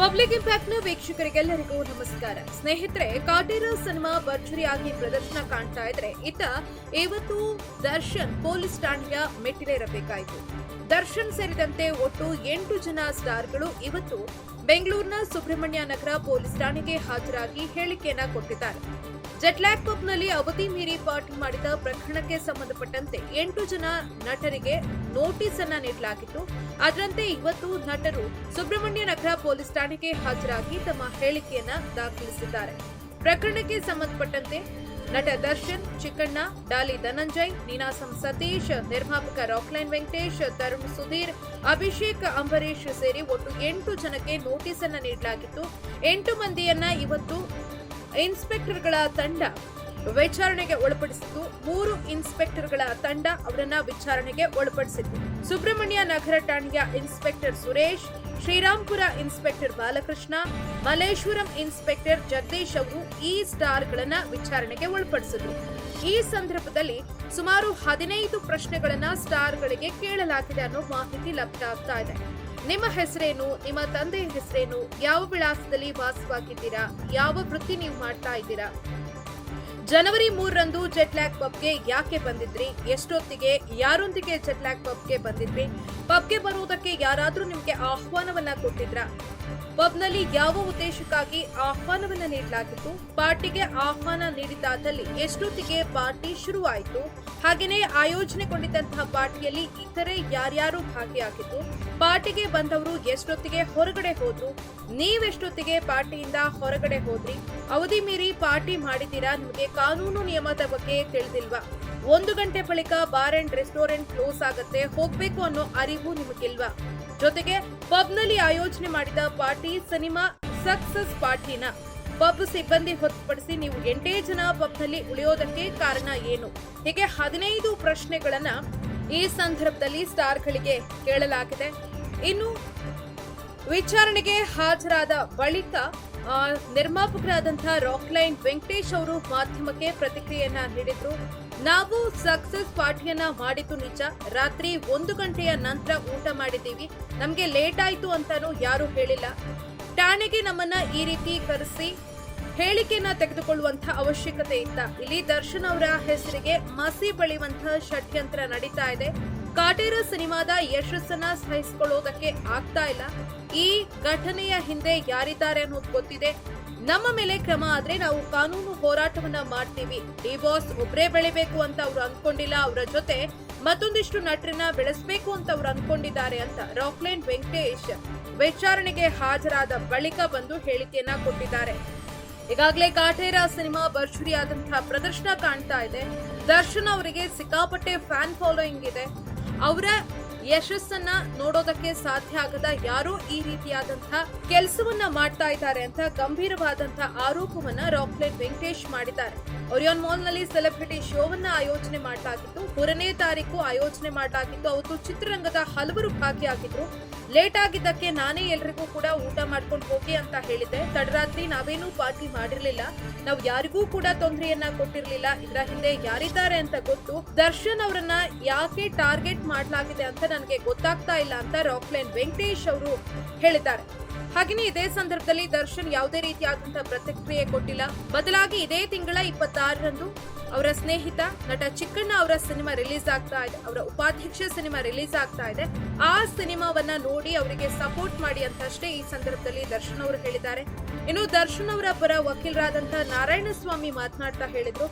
Public ಇಂಪ್ಯಾಕ್ಟ್ನ ವೀಕ್ಷಕರಿಗೆಲ್ಲರಿಗೂ ನಮಸ್ಕಾರ. ಸ್ನೇಹಿತರೆ, Kaatera cinema ಭರ್ಜರಿಯಾಗಿ ಪ್ರದರ್ಶನ ಕಾಣ್ತಾ ಇದ್ರೆ ಇತ್ತ ಇವತ್ತು ದರ್ಶನ್ ಪೊಲೀಸ್ ಠಾಣೆಯ ಮೆಟ್ಟಿಲೇರಬೇಕಾಯಿತು. ದರ್ಶನ್ ಸೇರಿದಂತೆ ಒಟ್ಟು ಎಂಟು ಜನ ಸ್ಟಾರ್ಗಳು ಇವತ್ತು ಬೆಂಗಳೂರಿನ ಸುಬ್ರಹ್ಮಣ್ಯ ನಗರ ಪೊಲೀಸ್ ಠಾಣೆಗೆ ಹಾಜರಾಗಿ ಹೇಳಿಕೆಯನ್ನ ಕೊಟ್ಟಿದ್ದಾರೆ. ಜೆಟ್ಲ್ಯಾಕ್ ಪಬ್ನಲ್ಲಿ ಅವಧಿ ಮೀರಿ ಪಾರ್ಟಿ ಮಾಡಿದ ಪ್ರಕರಣಕ್ಕೆ ಸಂಬಂಧಪಟ್ಟಂತೆ ಎಂಟು ಜನ ನಟರಿಗೆ ನೋಟಿಸ್ ಅನ್ನ ನೀಡಲಾಗಿತ್ತು. ಅದರಂತೆ ಇವತ್ತು ನಟರು ಸುಬ್ರಹ್ಮಣ್ಯ ನಗರ ಪೊಲೀಸ್ ಠಾಣೆಗೆ ಹಾಜರಾಗಿ ತಮ್ಮ ಹೇಳಿಕೆಯನ್ನ ದಾಖಲಿಸಿದ್ದಾರೆ. ಪ್ರಕರಣಕ್ಕೆ ಸಂಬಂಧಪಟ್ಟಂತೆ ನಟ ದರ್ಶನ್, ಚಿಕ್ಕಣ್ಣ, ಡಾಲಿ ಧನಂಜಯ್ ನೀನಾಸಂ ಸತೀಶ್, ನಿರ್ಮಾಪಕ ರಾಕ್ಲೈನ್ ವೆಂಕಟೇಶ್, ತರುಣ್ ಸುಧೀರ್, ಅಭಿಷೇಕ್ ಅಂಬರೀಶ್ ಸೇರಿ ಒಟ್ಟು ಎಂಟು ಜನಕ್ಕೆ ನೋಟಿಸ್ ಅನ್ನ ನೀಡಲಾಗಿತ್ತು. ಎಂಟು ಮಂದಿಯನ್ನ ಇವತ್ತು ಇನ್ಸ್ಪೆಕ್ಟರ್ಗಳ ತಂಡ ವಿಚಾರಣೆಗೆ ಒಳಪಡಿಸಿದ್ದು ಮೂರು ಇನ್ಸ್ಪೆಕ್ಟರ್ಗಳ ತಂಡ ಅವರನ್ನ ವಿಚಾರಣೆಗೆ ಒಳಪಡಿಸಿತ್ತು ಸುಬ್ರಹ್ಮಣ್ಯ ನಗರ ಠಾಣೆಯ inspector Suresh Srirampura inspector Balakrishna, Malleshwaram inspector Jagadish ಅವರು ಈ ಸ್ಟಾರ್ಗಳನ್ನ ವಿಚಾರಣೆಗೆ ಒಳಪಡಿಸಿದ್ರು. ಈ ಸಂದರ್ಭದಲ್ಲಿ ಸುಮಾರು ಹದಿನೈದು ಪ್ರಶ್ನೆಗಳನ್ನ ಸ್ಟಾರ್ಗಳಿಗೆ ಕೇಳಲಾಗಿದೆ ಅನ್ನೋ ಮಾಹಿತಿ ಲಭ್ಯ ಆಗ್ತಾ ಇದೆ. ನಿಮ್ಮ ಹೆಸರೇನು, ನಿಮ್ಮ ತಂದೆಯ ಹೆಸರೇನು, ಯಾವ ವಿಳಾಸದಲ್ಲಿ ವಾಸವಾಗಿದ್ದೀರಾ, ಯಾವ ವೃತ್ತಿ ನೀವು ಮಾಡ್ತಾ ಇದ್ದೀರಾ? ಜನವರಿ ಮೂರರಂದು ಜೆಟ್ಲ್ಯಾಕ್ ಪಬ್ಗೆ ಯಾಕೆ ಬಂದಿದ್ರಿ? ಎಷ್ಟೊತ್ತಿಗೆ ಯಾರೊಂದಿಗೆ ಜೆಟ್ಲ್ಯಾಕ್ ಪಬ್ಗೆ ಬಂದಿದ್ರಿ? ಪಬ್ಗೆ ಬರುವುದಕ್ಕೆ ಯಾರಾದರೂ ನಿಮಗೆ ಆಹ್ವಾನವನ್ನ ಕೊಟ್ಟಿದ್ರಾ? ಪಬ್ನಲ್ಲಿ ಯಾವ ಉದ್ದೇಶಕ್ಕಾಗಿ ಆಹ್ವಾನವನ್ನ ನೀಡಲಾಗಿತ್ತು, ಪಾರ್ಟಿಗೆ ಆಹ್ವಾನ ನೀಡಿದಾದಲ್ಲಿ ಎಷ್ಟೊತ್ತಿಗೆ ಪಾರ್ಟಿ ಶುರುವಾಯಿತು, ಹಾಗೆಯೇ ಆಯೋಜನೆಗೊಂಡಿದ್ದಂತಹ ಪಾರ್ಟಿಯಲ್ಲಿ ಇತರೆ ಯಾರ್ಯಾರು ಭಾಗಿಯಾಗಿದ್ದು, ಪಾರ್ಟಿಗೆ ಬಂದವರು ಎಷ್ಟೊತ್ತಿಗೆ ಹೊರಗಡೆ ಹೋದ್ರು, ನೀವೆಷ್ಟೊತ್ತಿಗೆ ಪಾರ್ಟಿಯಿಂದ ಹೊರಗಡೆ ಹೋದ್ರಿ, ಅವಧಿ ಮೀರಿ ಪಾರ್ಟಿ ಮಾಡಿದ್ದೀರಾ ನಿಮಗೆ ಕಾನೂನು ನಿಯಮದ ಬಗ್ಗೆ ತಿಳಿದಿಲ್ವಾ? ಒಂದು ಗಂಟೆ ಬಳಿಕ ಬಾರ್ ಅಂಡ್ ರೆಸ್ಟೋರೆಂಟ್ ಕ್ಲೋಸ್ ಆಗುತ್ತೆ, ಹೋಗ್ಬೇಕು ಅನ್ನೋ ಅರಿವು ನಿಮಗಿಲ್ವಾ? ಜೊತೆಗೆ ಪಬ್ನಲ್ಲಿ ಆಯೋಜನೆ ಮಾಡಿದ ಪಾರ್ಟಿ ಸಿನಿಮಾ ಸಕ್ಸಸ್ ಪಾರ್ಟಿನ ಪಬ್ ಸಿಬ್ಬಂದಿ ಹೊರತುಪಡಿಸಿ ನೀವು ಎಂಟೇ ಜನ ಪಬ್ನಲ್ಲಿ ಉಳಿಯೋದಕ್ಕೆ ಕಾರಣ ಏನು? ಹೀಗೆ ಹದಿನೈದು ಪ್ರಶ್ನೆಗಳನ್ನ ಈ ಸಂದರ್ಭದಲ್ಲಿ ಸ್ಟಾರ್ಗಳಿಗೆ ಕೇಳಲಾಗಿದೆ. ಇನ್ನು ವಿಚಾರಣೆಗೆ ಹಾಜರಾದ ಬಳಿಕ ನಿರ್ಮಾಪಕರಾದಂತಹ ರಾಕ್ಲೈನ್ ವೆಂಕಟೇಶ್ ಅವರು ಮಾಧ್ಯಮಕ್ಕೆ ಪ್ರತಿಕ್ರಿಯೆಯನ್ನ ನೀಡಿದ್ರು. ನಾವು ಸಕ್ಸಸ್ ಪಾರ್ಟಿಯನ್ನ ಮಾಡಿದ್ದು ನಿಜ. ರಾತ್ರಿ ಒಂದು ಗಂಟೆಯ ನಂತರ ಊಟ ಮಾಡಿದ್ದೀವಿ. ನಮಗೆ ಲೇಟ್ ಆಯ್ತು ಅಂತಾನೂ ಯಾರು ಹೇಳಿಲ್ಲ. ಠಾಣೆಗೆ ನಮ್ಮನ್ನ ಈ ರೀತಿ ಕರೆಸಿ ಹೇಳಿಕೆಯನ್ನ ತೆಗೆದುಕೊಳ್ಳುವಂತಹ ಅವಶ್ಯಕತೆ ಇತ್ತ. ಇಲ್ಲಿ ದರ್ಶನ್ ಅವರ ಹೆಸರಿಗೆ ಮಸಿ ಬಳಿಯುವಂತಹ ಷಡ್ಯಂತ್ರ ನಡೀತಾ ಇದೆ. ಕಾಟೇರ ಸಿನಿಮಾದ ಯಶಸ್ಸನ್ನ ಸಹಿಸಿಕೊಳ್ಳೋದಕ್ಕೆ ಆಗ್ತಾ ಇಲ್ಲ. ಈ ಘಟನೆಯ ಹಿಂದೆ ಯಾರಿದ್ದಾರೆ ಅನ್ನೋದು ಗೊತ್ತಿದೆ. ನಮ್ಮ ಮೇಲೆ ಕ್ರಮ ಆದ್ರೆ ನಾವು ಕಾನೂನು ಹೋರಾಟವನ್ನ ಮಾಡ್ತೀವಿ. ಡಿ ಬಾಸ್ ಒಬ್ರೇ ಬೆಳಿಬೇಕು ಅಂತ ಅವ್ರು ಅನ್ಕೊಂಡಿಲ್ಲ, ಅವರ ಜೊತೆ ಮತ್ತೊಂದಿಷ್ಟು ನಟರನ್ನ ಬೆಳೆಸಬೇಕು ಅಂತ ಅವ್ರು ಅನ್ಕೊಂಡಿದ್ದಾರೆ ಅಂತ ರಾಕ್ಲೈನ್ ವೆಂಕಟೇಶ್ ವಿಚಾರಣೆಗೆ ಹಾಜರಾದ ಬಳಿಕ ಬಂದು ಹೇಳಿಕೆಯನ್ನ ಕೊಟ್ಟಿದ್ದಾರೆ. ಈಗಾಗಲೇ ಕಾಟೇರ ಸಿನಿಮಾ ಭರ್ಜರಿಯಾದಂತಹ ಪ್ರದರ್ಶನ ಕಾಣ್ತಾ ಇದೆ. ದರ್ಶನ್ ಅವರಿಗೆ ಸಿಕ್ಕಾಪಟ್ಟೆ ಫ್ಯಾನ್ ಫಾಲೋಯಿಂಗ್ ಇದೆ. ಅವರ ಯಶಸ್ಸನ್ನ ನೋಡೋದಕ್ಕೆ ಸಾಧ್ಯ ಆಗದ ಯಾರೋ ಈ ರೀತಿಯಾದಂತಹ ಕೆಲಸವನ್ನ ಮಾಡ್ತಾ ಇದ್ದಾರೆ ಅಂತ ಗಂಭೀರವಾದಂತಹ ಆರೋಪವನ್ನ ರಾಕ್ಲೇಟ್ ವೆಂಕಟೇಶ್ ಮಾಡಿದ್ದಾರೆ. ಒರಿಯನ್ ಮಾಲ್ನಲ್ಲಿ ಸೆಲೆಬ್ರಿಟಿ ಶೋವನ್ನ ಆಯೋಜನೆ ಮಾಡಲಾಗಿತ್ತು ಮೂರನೇ ತಾರೀಕು ಆಯೋಜನೆ ಮಾಡಲಾಗಿತ್ತು ಅವತ್ತು ಚಿತ್ರರಂಗದ ಹಲವರು ಭಾಗಿಯಾಗಿದ್ರು. ಲೇಟ್ ಆಗಿದ್ದಕ್ಕೆ ನಾನೇ ಎಲ್ರಿಗೂ ಕೂಡ ಊಟ ಮಾಡ್ಕೊಂಡು ಹೋಗಿ ಅಂತ ಹೇಳಿದ್ದೆ. ತಡರಾತ್ರಿ ನಾವೇನೂ ಪಾರ್ಟಿ ಮಾಡಿರ್ಲಿಲ್ಲ. ನಾವು ಯಾರಿಗೂ ಕೂಡ ತೊಂದರೆಯನ್ನ ಕೊಟ್ಟಿರ್ಲಿಲ್ಲ. ಇದರ ಹಿಂದೆ ಯಾರಿದ್ದಾರೆ ಅಂತ ಗೊತ್ತು. ದರ್ಶನ್ ಅವರನ್ನ ಯಾಕೆ ಟಾರ್ಗೆಟ್ ಮಾಡಲಾಗಿದೆ ಅಂತ ನನಗೆ ಗೊತ್ತಾಗ್ತಾ ಇಲ್ಲ ಅಂತ ರಾಕ್ಲೈನ್ ವೆಂಕಟೇಶ್ ಅವರು ಹೇಳಿದ್ದಾರೆ. ಹಾಗೆಯೇ ಇದೇ ಸಂದರ್ಭದಲ್ಲಿ ದರ್ಶನ್ ಯಾವುದೇ ರೀತಿಯಾದಂತಹ ಪ್ರತಿಕ್ರಿಯೆ ಕೊಟ್ಟಿಲ್ಲ. ಬದಲಾಗಿ ಇದೇ ತಿಂಗಳ ಇಪ್ಪತ್ತಾರರಂದು ಅವರ ಸ್ನೇಹಿತ ನಟ ಚಿಕ್ಕಣ್ಣ ಅವರ ಸಿನಿಮಾ ರಿಲೀಸ್ ಆಗ್ತಾ ಇದೆ. ಅವರ ಉಪಾಧ್ಯಕ್ಷ ಸಿನಿಮಾ ರಿಲೀಸ್ ಆಗ್ತಾ ಇದೆ. ಆ ಸಿನಿಮಾವನ್ನ ನೋಡಿ ಅವರಿಗೆ ಸಪೋರ್ಟ್ ಮಾಡಿ ಅಂತಷ್ಟೇ ಈ ಸಂದರ್ಭದಲ್ಲಿ ದರ್ಶನ್ ಅವರು ಹೇಳಿದ್ದಾರೆ. ಇನ್ನು ದರ್ಶನ್ ಅವರ ಪರ ವಕೀಲರಾದಂತಹ ನಾರಾಯಣಸ್ವಾಮಿ ಮಾತನಾಡ್ತಾ ಹೇಳಿದ್ರು.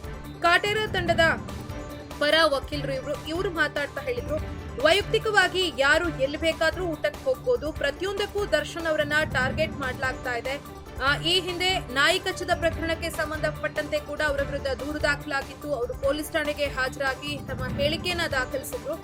ಕಾಟೇರ ತಂಡದ ಪರ ವಕೀಲರು ಇವರು ಇವರು ಮಾತಾಡ್ತಾ ಹೇಳಿದ್ರು. ವೈಯಕ್ತಿಕವಾಗಿ ಯಾರು ಎಲ್ಲಿ ಬೇಕಾದ್ರೂ ಊಟಕ್ಕೆ ಹೋಗ್ಬೋದು. ಪ್ರತಿಯೊಂದಕ್ಕೂ ದರ್ಶನ್ ಅವರನ್ನ ಟಾರ್ಗೆಟ್ ಮಾಡಲಾಗ್ತಾ ಇದೆ. ಈ ಹಿಂದೆ ನಾಯಿ ಕಚ್ಚದ ಪ್ರಕರಣಕ್ಕೆ ಸಂಬಂಧಪಟ್ಟಂತೆ ಕೂಡ ಅವರ ವಿರುದ್ಧ ದೂರು ದಾಖಲಾಗಿತ್ತು. ಅವರು ಪೊಲೀಸ್ ಠಾಣೆಗೆ ಹಾಜರಾಗಿ ತಮ್ಮ ಹೇಳಿಕೆಯನ್ನ ದಾಖಲಿಸಿದ್ರು.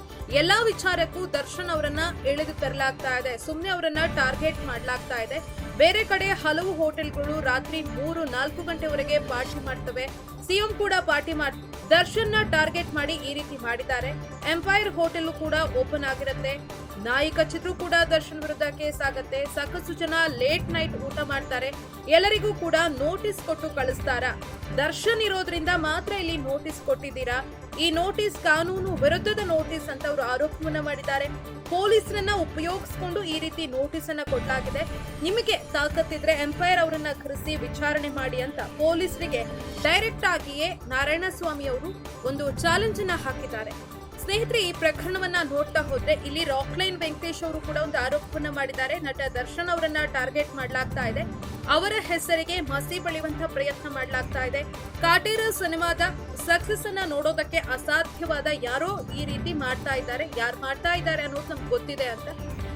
ಎಲ್ಲಾ ವಿಚಾರಕ್ಕೂ ದರ್ಶನ್ ಅವರನ್ನ ಎಳೆದು ತರಲಾಗ್ತಾ ಇದೆ. ಸುಮ್ಮನೆ ಅವರನ್ನ ಟಾರ್ಗೆಟ್ ಮಾಡಲಾಗ್ತಾ ಇದೆ. ಬೇರೆ ಕಡೆ ಹಲವು ಹೋಟೆಲ್ಗಳು ರಾತ್ರಿ ಮೂರು ನಾಲ್ಕು ಗಂಟೆವರೆಗೆ ಪಾರ್ಟಿ ಮಾಡ್ತವೆ. ಸಿಎಂ ಕೂಡ ಪಾರ್ಟಿ ಮಾಡ್ನ ಟಾರ್ಗೆಟ್ ಮಾಡಿ ಈ ರೀತಿ ಮಾಡಿದ್ದಾರೆ. ಎಂಪೈರ್ ಹೋಟೆಲ್ ಕೂಡ ಓಪನ್ ಆಗಿರುತ್ತೆ. ನಾಯಕ ಚಿತ್ರ ಕೂಡ ದರ್ಶನ್ ವಿರುದ್ಧ ಕೇಸ್ ಆಗತ್ತೆ. ಸಾಕಷ್ಟು ಜನ ಲೇಟ್ ನೈಟ್ ಊಟ ಮಾಡ್ತಾರೆ. ಎಲ್ಲರಿಗೂ ಕೂಡ ನೋಟಿಸ್ ಕೊಟ್ಟು ಕಳಿಸ್ತಾರ? ದರ್ಶನ್ ಇರೋದ್ರಿಂದ ಮಾತ್ರ ಇಲ್ಲಿ ನೋಟಿಸ್ ಕೊಟ್ಟಿದ್ದೀರಾ? ಈ ನೋಟಿಸ್ ಕಾನೂನು ವಿರುದ್ಧದ ನೋಟಿಸ್ ಅಂತ ಅವರು ಆರೋಪವನ್ನ ಮಾಡಿದ್ದಾರೆ. ಪೊಲೀಸರನ್ನ ಉಪಯೋಗಿಸಿಕೊಂಡು ಈ ರೀತಿ ನೋಟಿಸ್ ಅನ್ನ ಕೊಟ್ಟಾಗಿದೆ. ನಿಮಗೆ ತಾಕತ್ತಿದ್ರೆ ಎಂಪೈರ್ ಅವರನ್ನ ಕರೆಸಿ ವಿಚಾರಣೆ ಮಾಡಿ ಅಂತ ಪೊಲೀಸರಿಗೆ ಡೈರೆಕ್ಟ್ ಆಗಿಯೇ ನಾರಾಯಣಸ್ವಾಮಿ ಅವರು ಒಂದು ಚಾಲೆಂಜ್ ಅನ್ನ ಹಾಕಿದ್ದಾರೆ. ಸ್ನೇಹಿತರೆ, ಈ ಪ್ರಕರಣವನ್ನ ನೋಡ್ತಾ ಹೋದ್ರೆ ಇಲ್ಲಿ ರಾಕ್ಲೈನ್ ವೆಂಕಟೇಶ್ ಅವರು ಕೂಡ ಒಂದು ಆರೋಪವನ್ನ ಮಾಡಿದ್ದಾರೆ. ನಟ ದರ್ಶನ್ ಅವರನ್ನ ಟಾರ್ಗೆಟ್ ಮಾಡಲಾಗ್ತಾ ಇದೆ. ಅವರ ಹೆಸರಿಗೆ ಮಸಿ ಬಳಿಯುವಂತ ಪ್ರಯತ್ನ ಮಾಡಲಾಗ್ತಾ ಇದೆ. ಕಾಟೇರ ಸಿನಿಮಾದ ಸಕ್ಸಸ್ ಅನ್ನ ನೋಡೋದಕ್ಕೆ ಅಸಾಧ್ಯವಾದ ಯಾರೋ ಈ ರೀತಿ ಮಾಡ್ತಾ ಇದ್ದಾರೆ. ಯಾರು ಮಾಡ್ತಾ ಇದ್ದಾರೆ ಅನ್ನೋದು ನಮ್ಗೆ ಗೊತ್ತಿದೆ ಅಂತ.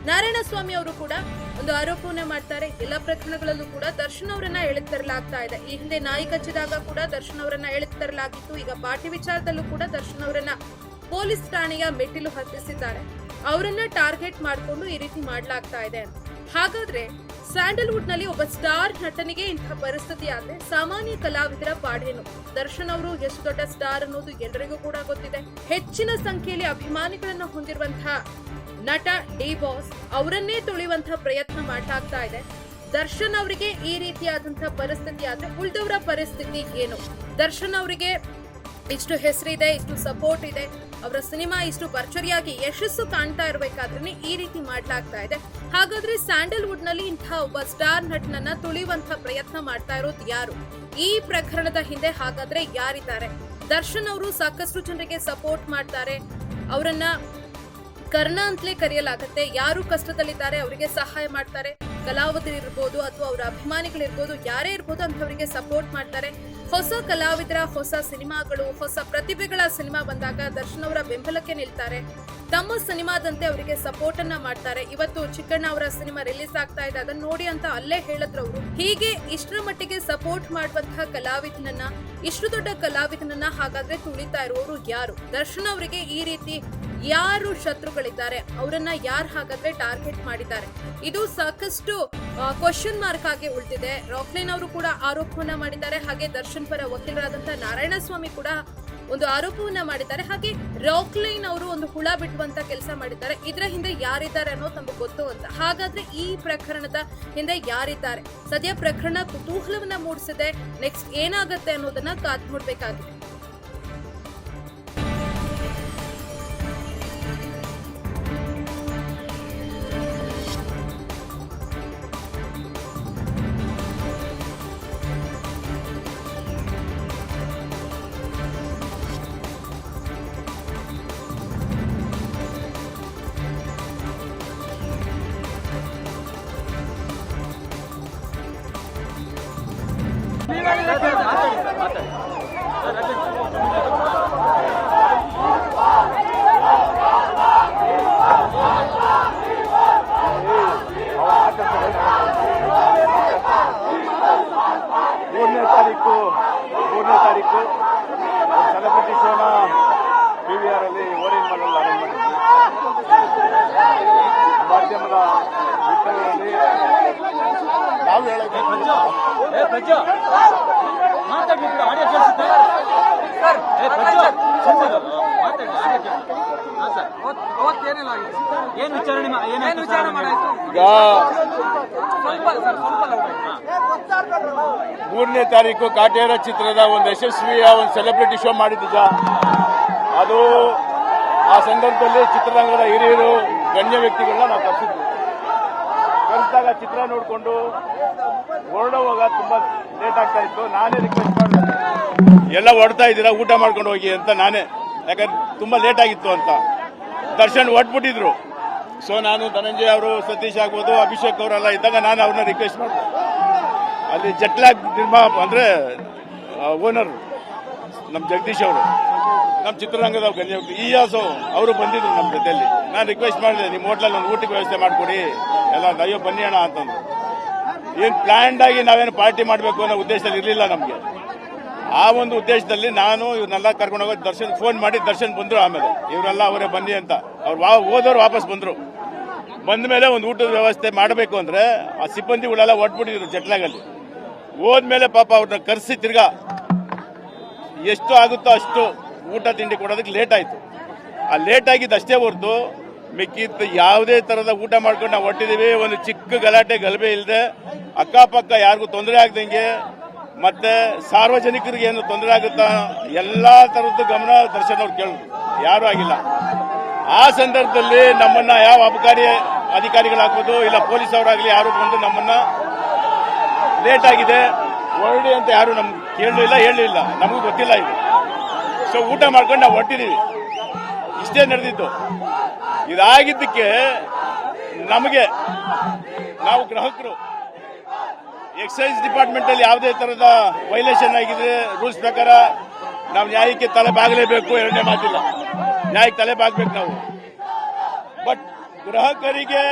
ನಾರಾಯಣಸ್ವಾಮಿ ಅವರು ಕೂಡ ಒಂದು ಆರೋಪವನ್ನ ಮಾಡ್ತಾರೆ. ಎಲ್ಲ ಪ್ರಕರಣಗಳಲ್ಲೂ ಕೂಡ ದರ್ಶನ್ ಅವರನ್ನ ಎಳೆದು ತರಲಾಗ್ತಾ ಇದೆ. ಈ ಹಿಂದೆ ನಾಯಿ ಕಚ್ಚಿದಾಗ ಕೂಡ ದರ್ಶನ್ ಅವರನ್ನ ಎಳೆದು ತರಲಾಗಿತ್ತು. ಈಗ ಪಾಟಿ ವಿಚಾರದಲ್ಲೂ ಕೂಡ ದರ್ಶನ್ ಅವರನ್ನ ಪೊಲೀಸ್ ಠಾಣೆಯ ಮೆಟ್ಟಿಲು ಹತ್ತಿಸಿದ್ದಾರೆ. ಅವರನ್ನ ಟಾರ್ಗೆಟ್ ಮಾಡಿಕೊಂಡು ಈ ರೀತಿ ಮಾಡಲಾಗ್ತಾ ಇದೆ. ಹಾಗಾದ್ರೆ ಸ್ಯಾಂಡಲ್ವುಡ್ನಲ್ಲಿ ಒಬ್ಬ ಸ್ಟಾರ್ ನಟನಿಗೆ ಇಂತಹ ಪರಿಸ್ಥಿತಿ ಆದ್ರೆ ಸಾಮಾನ್ಯ ಕಲಾವಿದರ ಪಾಡೇನು ದರ್ಶನ್ ಅವರು ಎಷ್ಟು ದೊಡ್ಡ ಸ್ಟಾರ್ ಅನ್ನೋದು ಎಲ್ಲರಿಗೂ ಕೂಡ ಗೊತ್ತಿದೆ. ಹೆಚ್ಚಿನ ಸಂಖ್ಯೆಯಲ್ಲಿ ಅಭಿಮಾನಿಗಳನ್ನು ಹೊಂದಿರುವಂತಹ ನಟ ಡಿ ಬಾಸ್ ಅವರನ್ನೇ ತುಳಿಯುವಂತ ಪ್ರಯತ್ನ ಮಾಡಲಾಗ್ತಾ ಇದೆ. ದರ್ಶನ್ ಅವರಿಗೆ ಈ ರೀತಿಯಾದಂತಹ ಪರಿಸ್ಥಿತಿ ಆದ್ರೆ ಉಳಿದವರ ಪರಿಸ್ಥಿತಿ ಏನು? ದರ್ಶನ್ ಅವರಿಗೆ ಇಷ್ಟು ಹೆಸರಿದೆ, ಇಷ್ಟು ಸಪೋರ್ಟ್ ಇದೆ. ಅವರ ಸಿನಿಮಾ ಇಷ್ಟು ಭರ್ಚರಿಯಾಗಿ ಯಶಸ್ಸು ಕಾಣ್ತಾ ಇರಬೇಕಾದ್ರೆ ಈ ರೀತಿ ಮಾಡ್ಲಾಗ್ತಾ ಇದೆ. ಹಾಗಾದ್ರೆ ಸ್ಯಾಂಡಲ್ವುಡ್ನಲ್ಲಿ ಇಂತಹ ಒಬ್ಬ ಸ್ಟಾರ್ ನಟನನ್ನ ತುಳಿಯುವಂತ ಪ್ರಯತ್ನ ಮಾಡ್ತಾ ಇರೋದು ಯಾರು? ಈ ಪ್ರಕರಣದ ಹಿಂದೆ ಹಾಗಾದ್ರೆ ಯಾರಿದ್ದಾರೆ? ದರ್ಶನ್ ಅವರು ಸಾಕಷ್ಟು ಜನರಿಗೆ ಸಪೋರ್ಟ್ ಮಾಡ್ತಾರೆ. ಅವರನ್ನ ಕರ್ಣ ಅಂತಲೇ ಕರೆಯಲಾಗುತ್ತೆ. ಯಾರು ಕಷ್ಟದಲ್ಲಿದ್ದಾರೆ ಅವರಿಗೆ ಸಹಾಯ ಮಾಡ್ತಾರೆ. ಕಲಾವಿದರಿರ್ಬೋದು ಅಥವಾ ಅವರ ಅಭಿಮಾನಿಗಳಿರ್ಬೋದು, ಯಾರೇ ಇರ್ಬೋದು ಅಂತವರಿಗೆ ಸಪೋರ್ಟ್ ಮಾಡ್ತಾರೆ. ಹೊಸ ಕಲಾವಿದರ ಹೊಸ ಸಿನಿಮಾಗಳು, ಹೊಸ ಪ್ರತಿಭೆಗಳ ಸಿನಿಮಾ ಬಂದಾಗ ದರ್ಶನ್ ಅವರ ಬೆಂಬಲಕ್ಕೆ ನಿಲ್ತಾರೆ. ತಮ್ಮ ಸಿನಿಮಾದಂತೆ ಅವರಿಗೆ ಸಪೋರ್ಟ್ ಅನ್ನ ಮಾಡ್ತಾರೆ. ಇವತ್ತು ಚಿಕ್ಕಣ್ಣ ಅವರ ಸಿನಿಮಾ ರಿಲೀಸ್ ಆಗ್ತಾ ಇದೆ. ಅದನ್ನ ನೋಡಿ ಅಂತ ಅಲ್ಲೇ ಹೇಳಿದ್ರು ಅವರು. ಹೀಗೆ ಇಷ್ಟರ ಮಟ್ಟಿಗೆ ಸಪೋರ್ಟ್ ಮಾಡುವಂತಹ ಕಲಾವಿದನನ್ನ, ಇಷ್ಟು ದೊಡ್ಡ ಕಲಾವಿದನನ್ನ ಹಾಗಾದ್ರೆ ತುಳಿತಾ ಇರುವವರು ಯಾರು? ದರ್ಶನ್ ಅವರಿಗೆ ಈ ರೀತಿ ಯಾರು ಶತ್ರುಗಳಿದ್ದಾರೆ, ಅವರನ್ನ ಯಾರು ಹಾಗಾದ್ರೆ ಟಾರ್ಗೆಟ್ ಮಾಡಿದ್ದಾರೆ. ಇದು ಸಾಕಷ್ಟು ಕ್ವಶನ್ ಮಾರ್ಕ್ ಆಗಿ ಉಳಿದಿದೆ. ರಾಕ್ಲೈನ್ ಅವರು ಕೂಡ ಆರೋಪವನ್ನ ಮಾಡಿದ್ದಾರೆ. ಹಾಗೆ ದರ್ಶನ್ ಪರ ವಕೀಲರಾದಂತಹ ನಾರಾಯಣಸ್ವಾಮಿ ಕೂಡ ಒಂದು ಆರೋಪವನ್ನ ಮಾಡಿದ್ದಾರೆ. ಹಾಗೆ ರಾಕ್ಲೈನ್ ಅವರು ಒಂದು ಹುಳ ಬಿಡುವಂತ ಕೆಲಸ ಮಾಡಿದ್ದಾರೆ. ಇದರ ಹಿಂದೆ ಯಾರಿದ್ದಾರೆ ಅನ್ನೋ ತಮಗೆ ಗೊತ್ತು ಅಂತ. ಹಾಗಾದ್ರೆ ಈ ಪ್ರಕರಣದ ಹಿಂದೆ ಯಾರಿದ್ದಾರೆ? ಸದ್ಯ ಪ್ರಕರಣ ಕುತೂಹಲವನ್ನ ಮೂಡಿಸಿದೆ. ನೆಕ್ಸ್ಟ್ ಏನಾಗುತ್ತೆ ಅನ್ನೋದನ್ನ ಕಾದ್ ನೋಡ್ಬೇಕಾಗಿದೆ. ಅವತ್ತೇನಿಲ್ಲ ಏನು ವಿಚಾರಣೆ ಮಾ- ಏನ್ ಏನಾಯ್ತು ವಿಚಾರಣೆ ಮಾಡಾಯ್ತು ಈಗ ಸ್ವಲ್ಪ ಸರ್? ಸ್ವಲ್ಪ. ಮೂರನೇ ತಾರೀಕು ಕಾಟೇರ ಚಿತ್ರದ ಒಂದು ಯಶಸ್ವಿಯ ಒಂದು ಸೆಲೆಬ್ರಿಟಿ ಶೋ ಮಾಡಿದ್ದ ಅದು ಆ ಸಂದರ್ಭದಲ್ಲಿ ಚಿತ್ರರಂಗದ ಹಿರಿಯರು ಗಣ್ಯ ವ್ಯಕ್ತಿಗಳನ್ನ ನಾವು ಕರೆಸಿದ್ವಿ. ಕರೆಸಿದಾಗ ಚಿತ್ರ ನೋಡಿಕೊಂಡು ಹೊರಡುವಾಗ ತುಂಬಾ ಲೇಟ್ ಆಗ್ತಾ ಇತ್ತು. ನಾನೇ ರಿಕ್ವೆಸ್ಟ್ ಮಾಡಿದೆ. ಎಲ್ಲ ಹೊಡ್ತಾ ಇದ್ದೀರಾ? ಊಟ ಮಾಡ್ಕೊಂಡು ಹೋಗಿ ಅಂತ ನಾನೇ. ಯಾಕಂದ್ರೆ ತುಂಬಾ ಲೇಟ್ ಆಗಿತ್ತು ಅಂತ. ದರ್ಶನ್ ಹೊಟ್ಬಿಟ್ಟಿದ್ರು ಸೊ ನಾನು ಧನಂಜಯ ಅವರು, ಸತೀಶ್ ಆಗ್ಬೋದು, ಅಭಿಷೇಕ್ ಅವರೆಲ್ಲ ಇದ್ದಾಗ ನಾನು ಅವ್ರನ್ನ ರಿಕ್ವೆಸ್ಟ್ ಮಾಡಿದೆ. ಅಲ್ಲಿ ಜಟ್ಲಾಗ್ ನಿರ್ಮಾ ಅಂದ್ರೆ ಓನರ್ ನಮ್ಮ ಜಗದೀಶ್ ಅವರು. ನಮ್ಮ ಚಿತ್ರರಂಗದ ಗಣ್ಯ ಇಯಾಸು ಅವರು ಬಂದಿದ್ರು ನಮ್ಮ ಜೊತೆಯಲ್ಲಿ. ನಾನು ರಿಕ್ವೆಸ್ಟ್ ಮಾಡಿದೆ, ನಿಮ್ಮ ಹೋಟ್ಲಲ್ಲಿ ಒಂದು ಊಟಕ್ಕೆ ವ್ಯವಸ್ಥೆ ಮಾಡಿಕೊಡಿ. ಎಲ್ಲ ಅಯ್ಯೋ, ಬನ್ನಿ ಅಣ್ಣ ಅಂತಂದ್ರು ಏನು ಪ್ಲ್ಯಾಂಡ್ ಆಗಿ ನಾವೇನು ಪಾರ್ಟಿ ಮಾಡಬೇಕು ಅನ್ನೋ ಉದ್ದೇಶದಲ್ಲಿ ಇರಲಿಲ್ಲ ನಮಗೆ. ಆ ಒಂದು ಉದ್ದೇಶದಲ್ಲಿ ನಾನು ಇವ್ರನ್ನೆಲ್ಲ ಕರ್ಕೊಂಡು ಹೋಗೋದು ದರ್ಶನ್ ಫೋನ್ ಮಾಡಿ ದರ್ಶನ್ ಬಂದರು ಆಮೇಲೆ. ಇವರೆಲ್ಲ ಅವರೇ ಬನ್ನಿ ಅಂತ. ಅವ್ರು ವಾ, ಹೋದವ್ರು ವಾಪಸ್ ಬಂದರು. ಬಂದ ಮೇಲೆ ಒಂದು ಊಟದ ವ್ಯವಸ್ಥೆ ಮಾಡಬೇಕು ಅಂದರೆ ಆ ಸಿಬ್ಬಂದಿಗಳೆಲ್ಲ ಒಟ್ಬಿಟ್ಟಿದ್ರು ಜಟ್ಲಾಗಲ್ಲಿ. ಹೋದ್ಮೇಲೆ ಪಾಪ ಅವ್ರನ್ನ ಕರೆಸಿ ತಿರ್ಗಾ ಎಷ್ಟು ಆಗುತ್ತೋ ಅಷ್ಟು ಊಟ ತಿಂಡಿ ಕೊಡೋದಕ್ಕೆ ಲೇಟ್ ಆಯಿತು. ಆ ಲೇಟ್ ಆಗಿದ್ದು ಅಷ್ಟೇ ಹೊರತು ಮಿಕ್ಕಿದ್ದು ಯಾವುದೇ ಥರದ ಊಟ ಮಾಡ್ಕೊಂಡು ನಾವು ಹೊಟ್ಟಿದ್ದೀವಿ. ಒಂದು ಚಿಕ್ಕ ಗಲಾಟೆ, ಗಲಭೆ ಇಲ್ಲದೆ ಅಕ್ಕಪಕ್ಕ ಯಾರಿಗೂ ತೊಂದರೆ ಆಗ್ದಂಗೆ ಮತ್ತೆ ಸಾರ್ವಜನಿಕರಿಗೆ ಏನು ತೊಂದರೆ ಆಗುತ್ತಾ ಎಲ್ಲ ತರದ್ದು ಗಮನ ದರ್ಶನ್ ಅವ್ರು ಕೇಳಿದ್ರು ಯಾರು ಆಗಿಲ್ಲ. ಆ ಸಂದರ್ಭದಲ್ಲಿ ನಮ್ಮನ್ನ ಯಾವ ಅಬಕಾರಿ ಅಧಿಕಾರಿಗಳಾಗ್ಬೋದು ಇಲ್ಲ ಪೊಲೀಸ್ ಅವರಾಗಲಿ ಯಾರು ಬಂದು ನಮ್ಮನ್ನ ಲೇಟ್ ಆಗಿದೆ. ಹೊರಡಿ ಅಂತ ಯಾರು ನಮ್ಗೆ ಕೇಳಲಿಲ್ಲ, ಹೇಳಲಿಲ್ಲ. ನಮಗೂ ಗೊತ್ತಿಲ್ಲ ಇದು. ಸೊ ಊಟ ಮಾಡ್ಕೊಂಡು ನಾವು ಹೊಟ್ಟಿದೀವಿ ಇಷ್ಟೇ ನಡೆದಿತ್ತು ಇದಾಗಿದ್ದಕ್ಕೆ ನಮಗೆ ನಾವು ಗ್ರಾಹಕರು ಎಕ್ಸೈಸ್ ಡಿಪಾರ್ಟ್ಮೆಂಟ್ ಅಲ್ಲಿ ಯಾವುದೇ ತರಹದ ವೈಲೇಷನ್ ಆಗಿದೆ ರೂಲ್ಸ್ ಪ್ರಕಾರ ನಾವು ನ್ಯಾಯಕ್ಕೆ ತಲೆ ಬಾಗಲೇಬೇಕು, ಎರಡನೇ ಮಾತಿಲ್ಲ. ನ್ಯಾಯಕ್ಕೆ ತಲೆ ಬಾಗಬೇಕು ನಾವು. ಬಟ್ ಗ್ರಾಹಕರಿಗೆ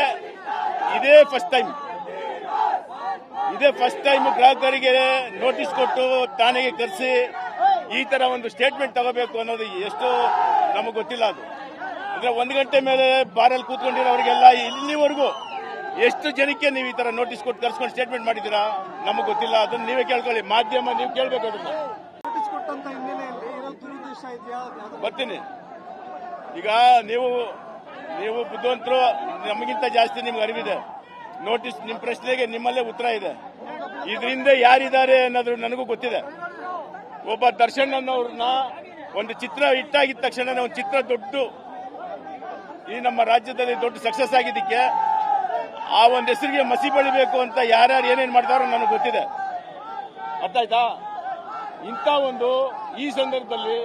ಇದೇ ಫಸ್ಟ್ ಟೈಮ್ ಇದೇ ಫಸ್ಟ್ ಟೈಮ್ ಗ್ರಾಹಕರಿಗೆ ನೋಟಿಸ್ ಕೊಟ್ಟು, ಠಾಣೆಗೆ ಕರೆಸಿ ಈ ತರ ಒಂದು ಸ್ಟೇಟ್ಮೆಂಟ್ ತಗೋಬೇಕು ಅನ್ನೋದು ಎಷ್ಟು ನಮಗೆ ಗೊತ್ತಿಲ್ಲ ಅದು. ಅಂದ್ರೆ ಒಂದು ಗಂಟೆ ಮೇಲೆ ಬಾರಲ್ಲಿ ಕೂತ್ಕೊಂಡಿರೋರಿಗೆಲ್ಲ ಇಲ್ಲಿವರೆಗೂ ಎಷ್ಟು ಜನಕ್ಕೆ ನೀವು ಈ ತರ ನೋಟಿಸ್ ಕೊಟ್ಟು ಕರ್ಸ್ಕೊಂಡು ಸ್ಟೇಟ್ಮೆಂಟ್ ಮಾಡಿದ್ದೀರಾ? ನಮಗೆ ಗೊತ್ತಿಲ್ಲ. ಅದನ್ನ ನೀವೇ ಕೇಳ್ಕೊಳ್ಳಿ. ಮಾಧ್ಯಮ ನೀವು ಕೇಳಬೇಕು ಅದನ್ನ. ಬರ್ತೀನಿ. ಈಗ ನೀವು ನೀವು ಬುದ್ಧಿವಂತರು ನಮಗಿಂತ ಜಾಸ್ತಿ ನಿಮ್ಗೆ ಅರಿವಿದೆ. ನೋಟಿಸ್ ನಿಮ್ಮ ಪ್ರಶ್ನೆಗೆ ನಿಮ್ಮಲ್ಲೇ ಉತ್ತರ ಇದೆ. ಇದರಿಂದ ಯಾರಿದ್ದಾರೆ ಅನ್ನೋದು ನನಗೂ ಗೊತ್ತಿದೆ. ಒಬ್ಬ ದರ್ಶನ್ ಅನ್ನೋರ್ನ ಒಂದು ಚಿತ್ರ ಹಿಟ್ಟಾಗಿದ್ದ ತಕ್ಷಣ ಒಂದು ಚಿತ್ರ ದೊಡ್ಡ ಈ ನಮ್ಮ ರಾಜ್ಯದಲ್ಲಿ ದೊಡ್ಡ ಸಕ್ಸಸ್ ಆಗಿದ್ದಕ್ಕೆ ಆ ಒಂದು ಹೆಸರಿಗೆ ಮಸಿ ಬಳಿಬೇಕು ಅಂತ ಯಾರ್ಯಾರು ಏನೇನು ಮಾಡ್ತಾರೋ ನನಗೆ ಗೊತ್ತಿದೆ. ಅರ್ಥ ಆಯ್ತಾ? ಇಂಥ ಒಂದು ಈ ಸಂದರ್ಭದಲ್ಲಿ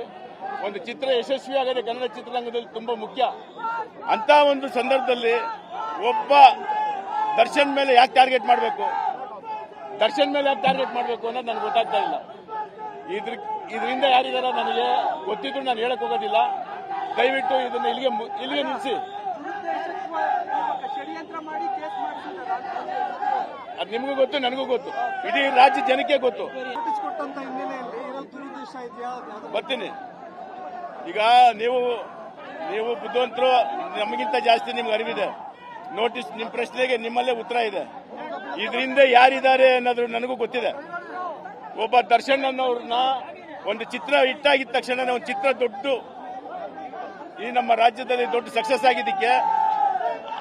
ಒಂದು ಚಿತ್ರ ಯಶಸ್ವಿ ಆಗದೆ ಕನ್ನಡ ಚಿತ್ರರಂಗದಲ್ಲಿ ತುಂಬಾ ಮುಖ್ಯ. ಅಂತ ಒಂದು ಸಂದರ್ಭದಲ್ಲಿ ಒಬ್ಬ ದರ್ಶನ್ ಮೇಲೆ ಯಾಕೆ ಟಾರ್ಗೆಟ್ ಮಾಡಬೇಕು? ದರ್ಶನ್ ಮೇಲೆ ಯಾಕೆ ಟಾರ್ಗೆಟ್ ಮಾಡಬೇಕು ಅನ್ನೋದು ನನಗೆ ಗೊತ್ತಾಗ್ತಾ ಇಲ್ಲ. ಇದ್ರ ಇದರಿಂದ ಯಾರಿದಾರ ನನಗೆ ಗೊತ್ತಿದ್ರು ನಾನು ಹೇಳಕ್ ಹೋಗೋದಿಲ್ಲ. ದಯವಿಟ್ಟು ಇದನ್ನ ಇಲ್ಲಿಗೆ ಇಲ್ಲಿಗೆ ನಿಲ್ಲಿಸಿ ಅದ್ ನಿಮಗೂ ಗೊತ್ತು, ನನಗೂ ಗೊತ್ತು. ಇಡೀ ರಾಜ್ಯ ಜನಕ್ಕೆ ಗೊತ್ತು. ಬರ್ತೀನಿ. ಈಗ ನೀವು ನೀವು ಬುದ್ಧಿವಂತರು, ನಮಗಿಂತ ಜಾಸ್ತಿ ನಿಮ್ಗೆ ಅರಿವಿದೆ. ನೋಟಿಸ್ ನಿಮ್ಮ ಪ್ರಶ್ನೆಗೆ ನಿಮ್ಮಲ್ಲೇ ಉತ್ತರ ಇದೆ. ಇದರಿಂದ ಯಾರಿದ್ದಾರೆ ಅನ್ನೋದು ನನಗೂ ಗೊತ್ತಿದೆ. ಒಬ್ಬ ದರ್ಶನ್ ಅನ್ನೋರನ್ನ ಒಂದು ಚಿತ್ರ ಹಿಟ್ಟಾಗಿದ ತಕ್ಷಣ ಒಂದು ಚಿತ್ರ ದೊಡ್ಡ ಈ ನಮ್ಮ ರಾಜ್ಯದಲ್ಲಿ ದೊಡ್ಡ ಸಕ್ಸಸ್ ಆಗಿದ್ದಕ್ಕೆ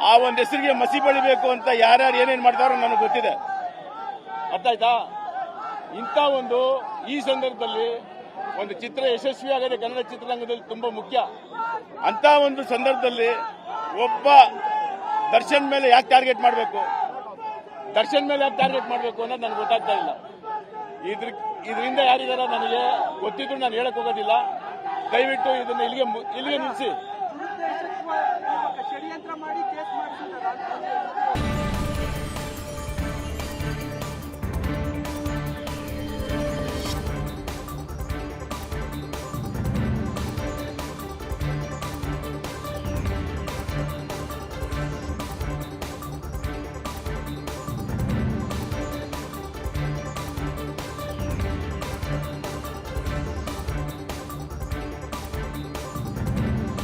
ಆ ಒಂದು ಹೆಸರಿಗೆ ಮಸಿ ಬಳಿಬೇಕು ಅಂತ ಯಾರ್ಯಾರು ಏನೇನು ಮಾಡ್ತಾರೋ ನನಗೆ ಗೊತ್ತಿದೆ. ಅರ್ಥ ಆಯ್ತಾ? ಇಂಥ ಒಂದು ಈ ಸಂದರ್ಭದಲ್ಲಿ ಒಂದು ಚಿತ್ರ ಯಶಸ್ವಿ ಆಗದೆ ಕನ್ನಡ ಚಿತ್ರರಂಗದಲ್ಲಿ ತುಂಬಾ ಮುಖ್ಯ. ಅಂತ ಒಂದು ಸಂದರ್ಭದಲ್ಲಿ ಒಬ್ಬ ದರ್ಶನ್ ಮೇಲೆ ಯಾಕೆ ಟಾರ್ಗೆಟ್ ಮಾಡಬೇಕು? ದರ್ಶನ್ ಮೇಲೆ ಯಾಕೆ ಟಾರ್ಗೆಟ್ ಮಾಡಬೇಕು ಅನ್ನೋದು ನನಗೆ ಗೊತ್ತಾಗ್ತಾ ಇಲ್ಲ. ಇದ್ರ ಇದರಿಂದ ಯಾರಿದಾರ ನನಗೆ ಗೊತ್ತಿದ್ರು ನಾನು ಹೇಳಕ್ ಹೋಗೋದಿಲ್ಲ. ದಯವಿಟ್ಟು ಇದನ್ನ ಇಲ್ಲಿಗೆ ಇಲ್ಲಿಗೆ ನಿಲ್ಲಿಸಿ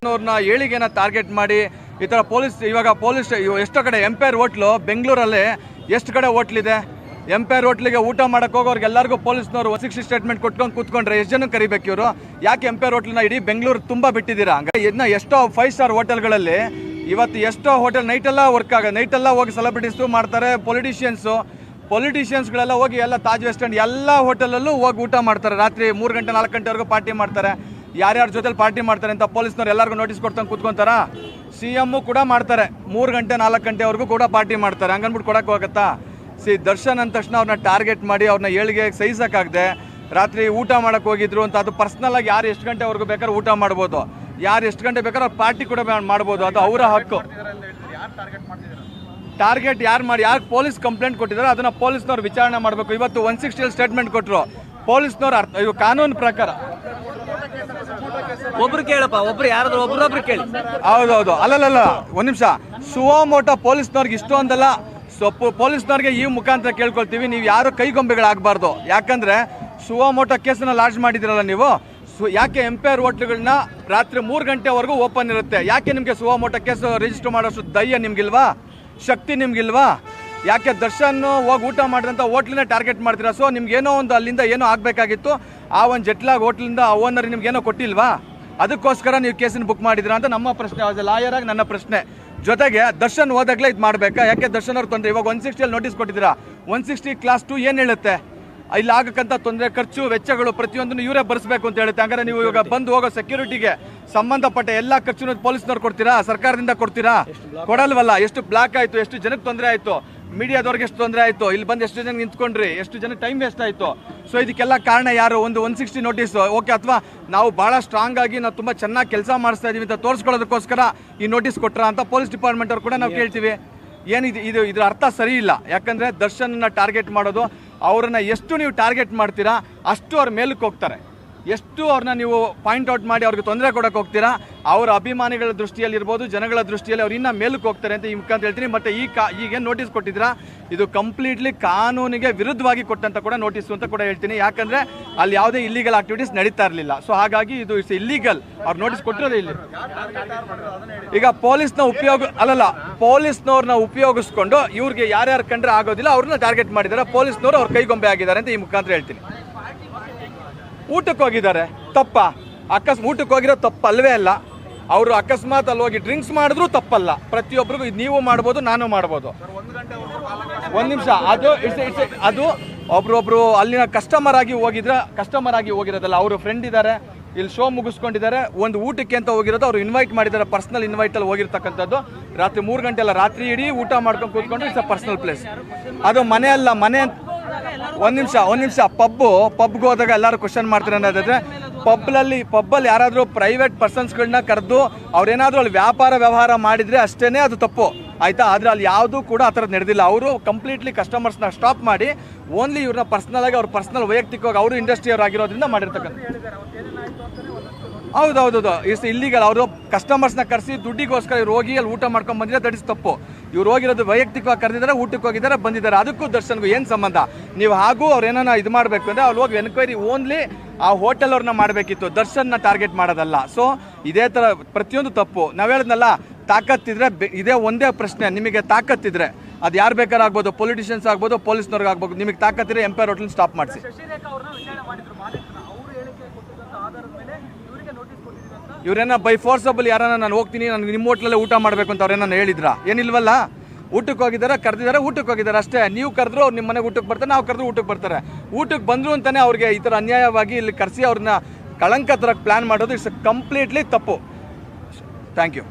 ಅವ್ರನ್ನ ಏಳಿಗೆನ ಟಾರ್ಗೆಟ್ ಮಾಡಿ ಈ ಥರ ಪೊಲೀಸ್, ಇವಾಗ ಪೊಲೀಸ್ ಎಷ್ಟೋ ಕಡೆ ಎಂಪೈರ್ ಹೋಟ್ಲು ಬೆಂಗಳೂರಲ್ಲಿ ಎಷ್ಟು ಕಡೆ ಹೋಟ್ಲಿದೆ ಎಂಪೈರ್ ಹೋಟ್ಲಿಗೆ ಊಟ ಮಾಡೋಕ್ಕೆ ಹೋಗೋರಿಗೆಲ್ಲರಿಗೂ ಪೊಲೀಸ್ನವರು ಒನ್ ಸ್ಟೇಟ್ಮೆಂಟ್ ಕೊಟ್ಕೊಂಡು ಕೂತ್ಕೊಂಡ್ರೆ ಎಷ್ಟು ಜನ ಕರಿಬೇಕು ಇವರು? ಯಾಕೆ ಎಂಪೈರ್ ಹೋಟ್ಲನ್ನ ಇಡೀ ಬೆಂಗಳೂರು ತುಂಬ ಬಿಟ್ಟಿದ್ದೀರಾ? ಹಂಗೆ ಇದನ್ನ ಎಷ್ಟೋ ಫೈವ್ ಸ್ಟಾರ್ ಹೋಟೆಲ್ಗಳಲ್ಲಿ ಇವತ್ತು ಎಷ್ಟೋ ಹೋಟೆಲ್ ನೈಟೆಲ್ಲ ವರ್ಕ್ ಆಗ ನೈಟೆಲ್ಲ ಹೋಗಿ ಸೆಲೆಬ್ರಿಟೀಸು ಮಾಡ್ತಾರೆ ಪೊಲಿಟಿಷಿಯನ್ಸು ಪೊಲಿಟಿಷಿಯನ್ಸ್ಗಳೆಲ್ಲ ಹೋಗಿ ಎಲ್ಲ ತಾಜ್ ವೆಸ್ಟ್ಯಾಂಡ್ ಎಲ್ಲ ಹೋಟೆಲಲ್ಲೂ ಹೋಗಿ ಊಟ ಮಾಡ್ತಾರೆ. ರಾತ್ರಿ ಮೂರು ಗಂಟೆ ನಾಲ್ಕು ಗಂಟೆವರೆಗೂ ಪಾರ್ಟಿ ಮಾಡ್ತಾರೆ. ಯಾರ್ಯಾರ ಜೊತೆಲಿ ಪಾರ್ಟಿ ಮಾಡ್ತಾರೆ ಅಂತ ಪೊಲೀಸ್ನವ್ರು ಎಲ್ಲರಿಗೂ ನೋಟಿಸ್ ಕೊಡ್ತಂಗೆ ಕೂತ್ಕೊಂತಾರ? ಸಿ ಎಮ್ಮು ಕೂಡ ಮಾಡ್ತಾರೆ. ಮೂರು ಗಂಟೆ, ನಾಲ್ಕು ಗಂಟೆವರೆಗೂ ಕೂಡ ಪಾರ್ಟಿ ಮಾಡ್ತಾರೆ. ಹಂಗನ್ಬಿಟ್ಟು ಕೊಡಕ್ಕೆ ಹೋಗತ್ತಾ? ಸಿ, ದರ್ಶನ್ ಅಂದ ತಕ್ಷಣ ಅವ್ರನ್ನ ಟಾರ್ಗೆಟ್ ಮಾಡಿ ಅವ್ರನ್ನ ಏಳಿಗೆ ಸಹಿಸೋಕ್ಕಾಗದೆ ರಾತ್ರಿ ಊಟ ಮಾಡೋಕ್ಕೆ ಹೋಗಿದ್ರು ಅಂತ ಅದು ಪರ್ಸ್ನಲಾಗಿ ಯಾರು ಎಷ್ಟು ಗಂಟೆವರೆಗೂ ಬೇಕಾದ್ರೆ ಊಟ ಮಾಡ್ಬೋದು. ಯಾರು ಎಷ್ಟು ಗಂಟೆ ಬೇಕಾದ್ರೆ ಅವ್ರು ಪಾರ್ಟಿ ಕೂಡ ಮಾಡ್ಬೋದು. ಅದು ಅವರ ಹಕ್ಕು. ಟಾರ್ಗೆಟ್ ಯಾರು ಮಾಡಿ, ಯಾರು ಪೊಲೀಸ್ ಕಂಪ್ಲೇಂಟ್ ಕೊಟ್ಟಿದ್ದಾರೆ ಅದನ್ನು ಪೊಲೀಸ್ನವ್ರು ವಿಚಾರಣೆ ಮಾಡಬೇಕು. ಇವತ್ತು ಒನ್ ಸಿಕ್ಸ್ಟಿಯಲ್ಲಿ ಸ್ಟೇಟ್ಮೆಂಟ್ ಕೊಟ್ಟರು ಪೊಲೀಸ್ನವ್ರು ಅರ್ಥ, ಇವು ಕಾನೂನು ಪ್ರಕಾರ. ಒಬ್ರು ಕೇಳಪ್ಪ, ಒಬ್ರು ಯಾರಾದ್ರೂ ಒಬ್ರೊಬ್ರು ಕೇಳಿ. ಹೌದೌದು. ಅಲ್ಲಲ್ಲ ಒಂದ್ ನಿಮಿಷ. ಸುವಮೋಟ ಪೊಲೀಸ್ನವ್ರಿಗೆ ಇಷ್ಟೊಂದಲ್ಲ ಸೊಪ್ಪು ಪೊಲೀಸ್ನವ್ರಿಗೆ ಈ ಮುಖಾಂತರ ಕೇಳ್ಕೊಳ್ತೀವಿ, ನೀವು ಯಾರು ಕೈಗೊಂಬೆಗಳಾಗಬಾರ್ದು. ಯಾಕಂದ್ರೆ ಸುವಮೋಟ ಕೇಸನ್ನ ಲಾಂಚ್ ಮಾಡಿದಿರಲ್ಲ ನೀವು? ಸೊ ಯಾಕೆ ಎಂಪೈರ್ ಹೋಟ್ಲುಗಳನ್ನ ರಾತ್ರಿ ಮೂರು ಗಂಟೆವರೆಗೂ ಓಪನ್ ಇರುತ್ತೆ? ಯಾಕೆ ನಿಮಗೆ ಸುವಮೋಟ ಕೇಸ್ ರಿಜಿಸ್ಟರ್ ಮಾಡೋಷ್ಟು ಧೈರ್ಯ ನಿಮ್ಗಿಲ್ವಾ? ಶಕ್ತಿ ನಿಮ್ಗಿಲ್ವಾ? ಯಾಕೆ ದರ್ಶನ್ ಹೋಗಿ ಊಟ ಮಾಡಿದಂಥ ಹೋಟ್ಲನ್ನೇ ಟಾರ್ಗೆಟ್ ಮಾಡ್ತೀರಾ? ಸೊ ನಿಮ್ಗೆ ಏನೋ ಒಂದು ಅಲ್ಲಿಂದ ಏನೋ ಆಗಬೇಕಾಗಿತ್ತು. ಆ ಒಂದು ಜಟ್ಲಾಗ್ ಹೋಟ್ಲಿಂದ ಆ ಓನರ್ ನಿಮ್ಗೆ ಏನೋ ಕೊಟ್ಟಿಲ್ವಾ? ಅದಕ್ಕೋಸ್ಕರ ನೀವು ಕೇಸಿನ ಬುಕ್ ಮಾಡಿದ್ರಾ ಅಂತ ನಮ್ಮ ಪ್ರಶ್ನೆ ಆಸ್ ಲಾಯರ್ ಆಗಿ ನನ್ನ ಪ್ರಶ್ನೆ. ಜೊತೆಗೆ ದರ್ಶನ್ ಹೋದಾಗಲೇ ಇದು ಮಾಡಬೇಕಾ? ಯಾಕೆ ದರ್ಶನ್ ಅವ್ರು ತೊಂದರೆ? ಇವಾಗ ಒನ್ ಸಿಕ್ಸ್ಟಿಯಲ್ಲಿ ನೋಟಿಸ್ ಕೊಟ್ಟಿದ್ದೀರಾ? ಒನ್ ಸಿಕ್ಸ್ಟಿ ಕ್ಲಾಸ್ ಟು ಏನು ಹೇಳುತ್ತೆ? ಇಲ್ಲಿ ಆಗಕ್ಕಂಥ ತೊಂದರೆ, ಖರ್ಚು, ವೆಚ್ಚಗಳು ಪ್ರತಿಯೊಂದನ್ನು ಇವರೇ ಭರಿಸಬೇಕು ಅಂತ ಹೇಳುತ್ತೆ. ಹಂಗಾರೆ ನೀವು ಇವಾಗ ಬಂದು ಹೋಗೋ ಸೆಕ್ಯೂರಿಟಿಗೆ ಸಂಬಂಧಪಟ್ಟ ಎಲ್ಲ ಖರ್ಚು ಪೊಲೀಸ್ನವ್ರು ಕೊಡ್ತೀರಾ? ಸರ್ಕಾರದಿಂದ ಕೊಡ್ತೀರಾ? ಕೊಡಲ್ವಲ್ಲ? ಎಷ್ಟು ಬ್ಲಾಕ್ ಆಯಿತು, ಎಷ್ಟು ಜನಕ್ಕೆ ತೊಂದರೆ ಆಯಿತು? ಮೀಡಿಯಾದವ್ರಿಗೆ ಎಷ್ಟು ತೊಂದರೆ ಆಯಿತು? ಇಲ್ಲಿ ಬಂದು ಎಷ್ಟು ಜನ ನಿಂತ್ಕೊಂಡ್ರಿ? ಎಷ್ಟು ಜನ ಟೈಮ್ ವೇಸ್ಟ್ ಆಯಿತು? ಸೊ ಇದಕ್ಕೆಲ್ಲ ಕಾರಣ ಯಾರು? ಒಂದು ಒನ್ ಸಿಕ್ಸ್ಟಿ ನೋಟಿಸ್ ಓಕೆ ಅಥವಾ ನಾವು ಭಾಳ ಸ್ಟ್ರಾಂಗ್ ಆಗಿ ನಾವು ತುಂಬ ಚೆನ್ನಾಗಿ ಕೆಲಸ ಮಾಡಿಸ್ತಾ ಇದ್ದೀವಿ ಅಂತ ತೋರಿಸ್ಕೊಳ್ಳೋದಕ್ಕೋಸ್ಕರ ಈ ನೋಟಿಸ್ ಕೊಟ್ಟರ ಅಂತ ಪೊಲೀಸ್ ಡಿಪಾರ್ಟ್ಮೆಂಟ್ ಅವ್ರು ಕೂಡ ನಾವು ಕೇಳ್ತೀವಿ. ಏನಿದೆ, ಇದು, ಇದ್ರ ಅರ್ಥ ಸರಿ ಇಲ್ಲ. ಯಾಕಂದರೆ ದರ್ಶನ್ನ ಟಾರ್ಗೆಟ್ ಮಾಡೋದು ಅವ್ರನ್ನ ಎಷ್ಟು ನೀವು ಟಾರ್ಗೆಟ್ ಮಾಡ್ತೀರಾ ಅಷ್ಟು ಅವ್ರ ಮೇಲಕ್ಕೆ ಹೋಗ್ತಾರೆ. ಎಷ್ಟು ಅವ್ರನ್ನ ನೀವು ಪಾಯಿಂಟ್ ಔಟ್ ಮಾಡಿ ಅವ್ರಿಗೆ ತೊಂದರೆ ಕೊಡೋಕೆ ಹೋಗ್ತೀರಾ? ಅವರ ಅಭಿಮಾನಿಗಳ ದೃಷ್ಟಿಯಲ್ಲಿ ಇರ್ಬೋದು, ಜನಗಳ ದೃಷ್ಟಿಯಲ್ಲಿ ಅವ್ರು ಇನ್ನೂ ಮೇಲಕ್ಕೆ ಹೋಗ್ತಾರೆ ಅಂತ ಈ ಮುಖಾಂತ ಹೇಳ್ತೀನಿ. ಮತ್ತೆ ಈ ಕಾ ಈಗೇನು ನೋಟಿಸ್ ಕೊಟ್ಟಿದ್ದೀರಾ? ಇದು ಕಂಪ್ಲೀಟ್ಲಿ ಕಾನೂನಿಗೆ ವಿರುದ್ಧವಾಗಿ ಕೊಟ್ಟಂತ ಕೂಡ ನೋಟಿಸ್ ಅಂತ ಕೂಡ ಹೇಳ್ತೀನಿ. ಯಾಕಂದರೆ ಅಲ್ಲಿ ಯಾವುದೇ ಇಲ್ಲಿಗಲ್ ಆಕ್ಟಿವಿಟೀಸ್ ನಡೀತಾ ಇರಲಿಲ್ಲ. ಸೊ ಹಾಗಾಗಿ ಇದು ಇಟ್ಸ್ ಇಲ್ಲಿಗಲ್ ಅವ್ರು ನೋಟಿಸ್ ಕೊಟ್ಟಿರೋದೇ ಇಲ್ಲಿ. ಈಗ ಪೊಲೀಸ್ನ ಉಪಯೋಗ ಅಲ್ಲಲ್ಲ ಪೊಲೀಸ್ನವ್ರನ್ನ ಉಪಯೋಗಿಸ್ಕೊಂಡು ಇವ್ರಿಗೆ ಯಾರ್ಯಾರು ಕಂಡ್ರೆ ಆಗೋದಿಲ್ಲ ಅವ್ರನ್ನ ಟಾರ್ಗೆಟ್ ಮಾಡಿದ್ದಾರೆ. ಪೊಲೀಸ್ನವರು ಅವ್ರ ಕೈಗೊಂಬೆ ಆಗಿದ್ದಾರೆ ಅಂತ ಈ ಮುಖಾಂತರ ಹೇಳ್ತೀನಿ. ಊಟಕ್ಕೆ ಹೋಗಿದ್ದಾರೆ. ತಪ್ಪ. ಅಕಸ್ ಊಟಕ್ಕೆ ಹೋಗಿರೋ ತಪ್ಪಲ್ವೇ ಅಲ್ಲ. ಅವರು ಅಕಸ್ಮಾತ್ ಅಲ್ಲಿ ಹೋಗಿ ಡ್ರಿಂಕ್ಸ್ ಮಾಡಿದ್ರು ತಪ್ಪಲ್ಲ. ಪ್ರತಿಯೊಬ್ಬರಿಗೂ ಇದು ನೀವು ಮಾಡ್ಬೋದು, ನಾನು ಮಾಡ್ಬೋದು. ಒಂದು ನಿಮಿಷ. ಅದು ಇಟ್ಸ್ ಇಟ್ಸ್ ಅದು ಒಬ್ರೊಬ್ರು ಅಲ್ಲಿನ ಕಸ್ಟಮರ್ ಆಗಿ ಹೋಗಿದ್ರೆ ಕಸ್ಟಮರ್ ಆಗಿ ಹೋಗಿರೋದಲ್ಲ. ಅವರು ಫ್ರೆಂಡ್ ಇದ್ದಾರೆ ಇಲ್ಲಿ ಶೋ ಮುಗಿಸ್ಕೊಂಡಿದ್ದಾರೆ. ಒಂದು ಊಟಕ್ಕೆ ಅಂತ ಹೋಗಿರೋದು ಅವ್ರು ಇನ್ವೈಟ್ ಮಾಡಿದ್ದಾರೆ. ಪರ್ಸನಲ್ ಇನ್ವೈಟ್ ಅಲ್ಲಿ ಹೋಗಿರ್ತಕ್ಕಂಥದ್ದು. ರಾತ್ರಿ ಮೂರು ಗಂಟೆ ಅಲ್ಲ, ರಾತ್ರಿ ಇಡೀ ಊಟ ಮಾಡ್ಕೊಂಡು ಕೂತ್ಕೊಂಡು ಇಟ್ಸ್ ಅ ಪರ್ಸನಲ್ ಪ್ಲೇಸ್ ಅದು ಮನೆ ಅಲ್ಲ, ಮನೆ ಅಂತ ಒಂದ್ ನಿಮಿಷ ಒಂದ್ ನಿಮಿಷ. ಪಬ್ಬು, ಪಬ್ಗೆ ಹೋದಾಗ ಎಲ್ಲರೂ ಕ್ವಶನ್ ಮಾಡ್ತಾರೆ ಅನ್ನೋದಾದ್ರೆ ಪಬ್ಲಲ್ಲಿ, ಪಬ್ಬಲ್ಲಿ ಯಾರಾದರೂ ಪ್ರೈವೇಟ್ ಪರ್ಸನ್ಸ್ಗಳನ್ನ ಕರೆದು ಅವ್ರೇನಾದರೂ ಅಲ್ಲಿ ವ್ಯಾಪಾರ ವ್ಯವಹಾರ ಮಾಡಿದ್ರೆ ಅಷ್ಟೇನೆ ಅದು ತಪ್ಪು. ಆಯಿತಾ? ಆದ್ರೆ ಅಲ್ಲಿ ಯಾವುದೂ ಕೂಡ ಆ ಥರದ್ದು ನಡೆದಿಲ್ಲ. ಅವರು ಕಂಪ್ಲೀಟ್ಲಿ ಕಸ್ಟಮರ್ಸ್ನ ಸ್ಟಾಪ್ ಮಾಡಿ ಓನ್ಲಿ ಇವ್ರನ್ನ ಪರ್ಸನಲ್ ಆಗಿ ಅವ್ರ ಪರ್ಸ್ನಲ್ ವೈಯಕ್ತಿಕವಾಗಿ ಅವರು ಇಂಡಸ್ಟ್ರಿ ಅವ್ರು ಆಗಿರೋದ್ರಿಂದ ಮಾಡಿರ್ತಕ್ಕಂಥ ಹೌದೌದು ಇಸ್ ಇಲ್ಲಿಗಲ್ಲ ಅವರು ಕಸ್ಟಮರ್ಸ್ನ ಕರೆಸಿ ದುಡ್ಡಿಗೋಸ್ಕರ ಇವ್ರು ಹೋಗಿ ಅಲ್ಲಿ ಊಟ ಮಾಡ್ಕೊಂಡು ಬಂದಿದ್ರೆ ದಟ್ ಇಸ್ ತಪ್ಪು. ಇವ್ರು ಹೋಗಿರೋದು ವೈಯಕ್ತಿಕವಾಗಿ ಕರೆದಿದ್ದಾರೆ, ಊಟಕ್ಕೆ ಹೋಗಿದ್ದಾರೆ, ಬಂದಿದ್ದಾರೆ. ಅದಕ್ಕೂ ದರ್ಶನ್ಗೂ ಏನು ಸಂಬಂಧ? ನೀವು ಹಾಗೂ ಅವ್ರು ಏನಾನ ಇದು ಮಾಡಬೇಕು ಅಂದರೆ ಅವ್ರು ಹೋಗಿ ಎನ್ಕ್ವೈರಿ ಓನ್ಲಿ ಆ ಹೋಟೆಲ್ ಅವ್ರನ್ನ ಮಾಡಬೇಕಿತ್ತು. ದರ್ಶನ್ನ ಟಾರ್ಗೆಟ್ ಮಾಡೋದಲ್ಲ. ಸೊ ಇದೇ ಥರ ಪ್ರತಿಯೊಂದು ತಪ್ಪು. ನಾವು ಹೇಳಿದ್ನಲ್ಲ, ತಾಕತ್ತಿದ್ರೆ ಇದೇ ಒಂದೇ ಪ್ರಶ್ನೆ. ನಿಮಗೆ ತಾಕತ್ತಿದ್ರೆ, ಅದು ಯಾರು ಬೇಕಾದ್ರೂ ಆಗ್ಬೋದು ಪೊಲಿಟಿಷಿಯನ್ಸ್ ಆಗ್ಬೋದು ಪೊಲೀಸ್ನವ್ರಿಗೆ ಆಗ್ಬೋದು, ನಿಮಗೆ ತಾಕತ್ತಿದ್ರೆ ಎಂಪೈರ್ ಹೋಟೆಲ್ ಸ್ಟಾಪ್ ಮಾಡಿಸಿ. ಇವ್ರೇನ ಬೈ ಫೋರ್ಸಬಲ್ ಯಾರನ್ನ ನಾನು ಹೋಗ್ತೀನಿ ನನಗೆ ನಿಮ್ಮ ಹೋಟ್ಲಲ್ಲೇ ಊಟ ಮಾಡಬೇಕು ಅಂತ ಅವ್ರೇನ ಹೇಳಿದ್ರ? ಏನಿಲ್ವಲ್ಲ? ಊಟಕ್ಕೆ ಹೋಗಿದ್ದಾರೆ, ಕರೆದಿದ್ದಾರೆ, ಊಟಕ್ಕೆ ಹೋಗಿದ್ದಾರೆ ಅಷ್ಟೇ. ನೀವು ಕರೆದ್ರು ಅವ್ರು ನಿಮ್ಮ ಮನೆಗೆ ಊಟಕ್ಕೆ ಬರ್ತಾರೆ, ನಾವು ಕರೆದ್ರು ಊಟಕ್ಕೆ ಬರ್ತಾರೆ. ಊಟಕ್ಕೆ ಬಂದರು ಅಂತಲೇ ಅವ್ರಿಗೆ ಈ ಥರ ಅನ್ಯಾಯವಾಗಿ ಇಲ್ಲಿ ಕರೆಸಿ ಅವ್ರನ್ನ ಕಳಂಕ ಥರ ಪ್ಲಾನ್ ಮಾಡೋದು ಇಟ್ಸ್ ಕಂಪ್ಲೀಟ್ಲಿ ತಪ್ಪು. Thank you